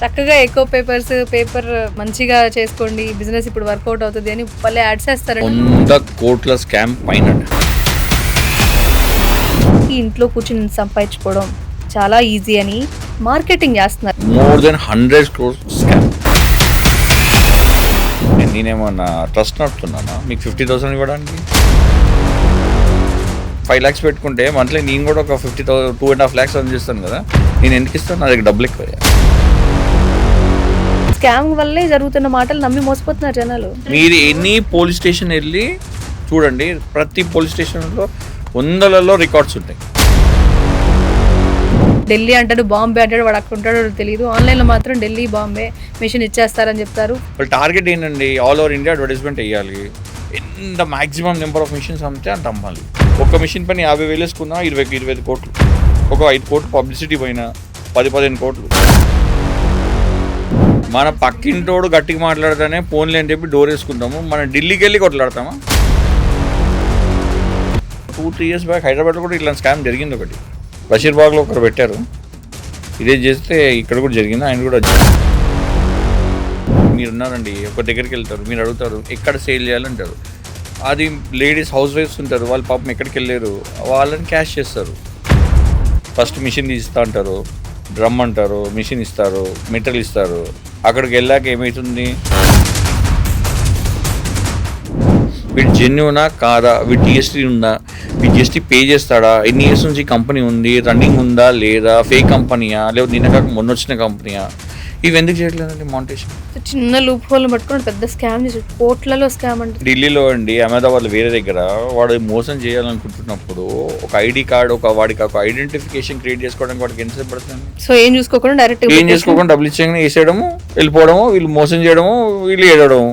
చక్కగా ఎక్కువ papers paper మంచిగా చేసుకోండి బిజినెస్ ఇప్పుడు వర్కౌట్ అవుతుంది అని భలే యాడ్స్ వేస్తారండి వంద కోట్ల స్కామ్ పైన. ఇంట్లో కూర్చుని సంపాదించుకోవడం చాలా ఈజీ అని మార్కెటింగ్ చేస్తున్నారు. More than hundred crore scam నేనేమన్నా ట్రస్ట్ నడుపుతున్నానా? మీకు ఫిఫ్టీ థౌసండ్ ఇవ్వడానికి? ఫైవ్ ల్యాక్స్ పెట్టుకుంటే మంత్లీ నేను కూడా ఒక fifty thousand two and half lakhs అని చేస్తాను కదా. నేను ఎందుకు ఇస్తాను? నా దగ్గర డబ్బులు ఎక్కువ స్కామ్ వల్లే జరుగుతున్న మాటలు నమ్మి మోసపోతున్నారు జనాలు. మీరు ఎనీ పోలీస్ స్టేషన్ వెళ్ళి చూడండి ప్రతి పోలీస్ స్టేషన్లో వందలలో రికార్డ్స్ ఉంటాయి. ఢిల్లీ అంటాడు బాంబే అంటాడు వాడు అక్కడ ఉంటాడో తెలియదు ఆన్లైన్లో మాత్రం ఢిల్లీ బాంబే మిషన్ ఇచ్చేస్తారని చెప్తారు. వాళ్ళ టార్గెట్ ఏంటండి? ఆల్ ఓవర్ ఇండియా అడ్వర్టైజ్మెంట్ వేయాలి. ఎంత మాక్సిమం నెంబర్ ఆఫ్ మిషన్స్ అమ్మితే అంత అమ్మాలి. ఒక్క మిషన్ పని యాభై వేలు వేసుకున్నా ఇరవై ఇరవై ఐదు కోట్లు. ఒక ఐదు కోట్లు పబ్లిసిటీ పోయినా పది పదిహేను కోట్లు. మన పక్కింటోడు గట్టిగా మాట్లాడితేనే ఫోన్లే అని చెప్పి డోర్ వేసుకుంటాము. మనం ఢిల్లీకి వెళ్ళి కొట్లాడతామా? టూ త్రీ ఇయర్స్ బ్యాక్ హైదరాబాద్లో కూడా ఇట్లా స్కామ్ జరిగింది ఒకటి. బషీర్బాగ్లో ఒకరు పెట్టారు. ఇదే చేస్తే ఇక్కడ కూడా జరిగింది ఆయన కూడా మీరు ఉన్నారండి ఒక దగ్గరికి వెళ్తారు మీరు అడుగుతారు ఎక్కడ సేల్ చేయాలంటారు. అది లేడీస్ హౌస్ వైఫ్స్ ఉంటారు వాళ్ళు పాపం ఎక్కడికి వెళ్ళారు వాళ్ళని క్యాష్ చేస్తారు. ఫస్ట్ మిషన్ తీస్తా అంటారు డ్రమ్ అంటారు మిషన్ ఇస్తారు మెటీరియల్ ఇస్తారు. అక్కడికి వెళ్ళాక ఏమవుతుంది వీడు జెన్యునా కాదా? వీడు జిఎస్టీ ఉందా? వీడు జిఎస్టీ పే చేస్తాడా? ఎన్ని ఇయర్స్ నుంచి కంపెనీ ఉంది? రన్నింగ్ ఉందా? లేదా? ఫేక్ కంపెనీయా లేకపోతే నిన్న కాక మొన్న వచ్చిన కంపెనీయా ఇవి ఎందుకు చేయట్లేదండి మౌంటేషన్ చిన్న లూప్ హోల్ పట్టుకొని పెద్ద స్కామ్ చేసి కోట్లలో స్కామ్ అంటే. ఢిల్లీలో అండి అహ్మదాబాద్ వేరే దగ్గర వాడు మోసం చేయాలనుకుంటున్నప్పుడు ఒక ఐడి కార్డు ఒక వాడికి ఒక ఐడెంటిఫికేషన్ క్రియేట్ చేసుకోవడానికి వాడికి ఎంతసేపు పడుతుంది? సో ఏం చూసుకోకుండా డైరెక్ట్ ఏం చేసుకోకుండా డబ్బులు ఇచ్చేయగానే వేసేయడము వెళ్ళిపోవడము వీళ్ళు మోసం చేయడము వీళ్ళు ఏడవడము.